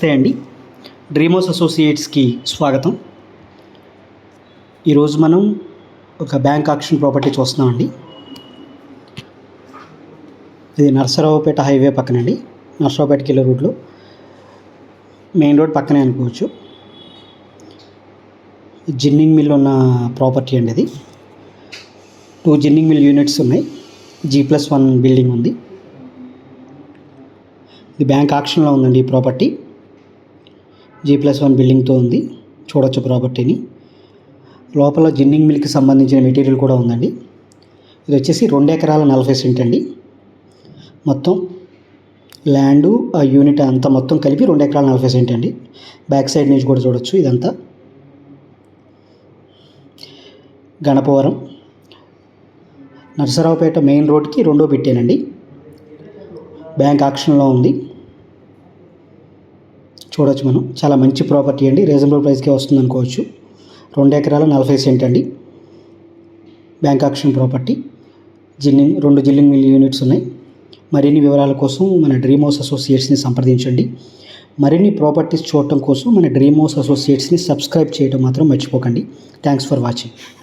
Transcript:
నమస్తే అండి. డ్రీమోస్ అసోసియేట్స్కి స్వాగతం. ఈరోజు మనం ఒక బ్యాంక్ ఆక్షన్ ప్రాపర్టీ చూస్తున్నామండి ఇది నర్సరావుపేట హైవే పక్కనండి. నర్సరావుపేటకి వెళ్ళే రూట్లో మెయిన్ రోడ్ పక్కనే అనుకోవచ్చు. జిన్నింగ్ మిల్ ఉన్న ప్రాపర్టీ అండి ఇది. టూ జిన్నింగ్ మిల్ యూనిట్స్ ఉన్నాయి. జీ ప్లస్ వన్ బిల్డింగ్ ఉంది. ఇది బ్యాంక్ ఆక్షన్లో ఉందండి ఈ ప్రాపర్టీ. జీ ప్లస్ వన్ బిల్డింగ్తో ఉంది. చూడొచ్చు ప్రాపర్టీని లోపల జిన్నింగ్ మిల్కి సంబంధించిన మెటీరియల్ కూడా ఉందండి. ఇది వచ్చేసి రెండు ఎకరాల నలభై సెంట్ అండి. మొత్తం ల్యాండు ఆ యూనిట్ అంతా మొత్తం కలిపి రెండు ఎకరాల నలభై సెంట్ అండి. బ్యాక్ సైడ్ నుంచి కూడా చూడొచ్చు ఇదంతా. గణపవరం. నరసరావుపేట మెయిన్ రోడ్కి రెండో పెట్టానండి. బ్యాంక్ ఆక్షన్లో ఉంది. చూడవచ్చు మనం. చాలా మంచి ప్రాపర్టీ అండి. రీజనబుల్ ప్రైస్కే వస్తుంది అనుకోవచ్చు రెండు ఎకరాల నలభై సెంట్ అండి. Bank auction property. జిల్లింగ్ రెండు జిల్లింగ్ మిల్ యూనిట్స్ ఉన్నాయి. మరిన్ని వివరాల కోసం మన డ్రీమ్ హౌస్ అసోసియేట్స్ని సంప్రదించండి. మరిన్ని ప్రాపర్టీస్ చూడటం కోసం మన డ్రీమ్ హౌస్ అసోసియేట్స్ని సబ్స్క్రైబ్ చేయడం మాత్రం మర్చిపోకండి. Thanks for watching.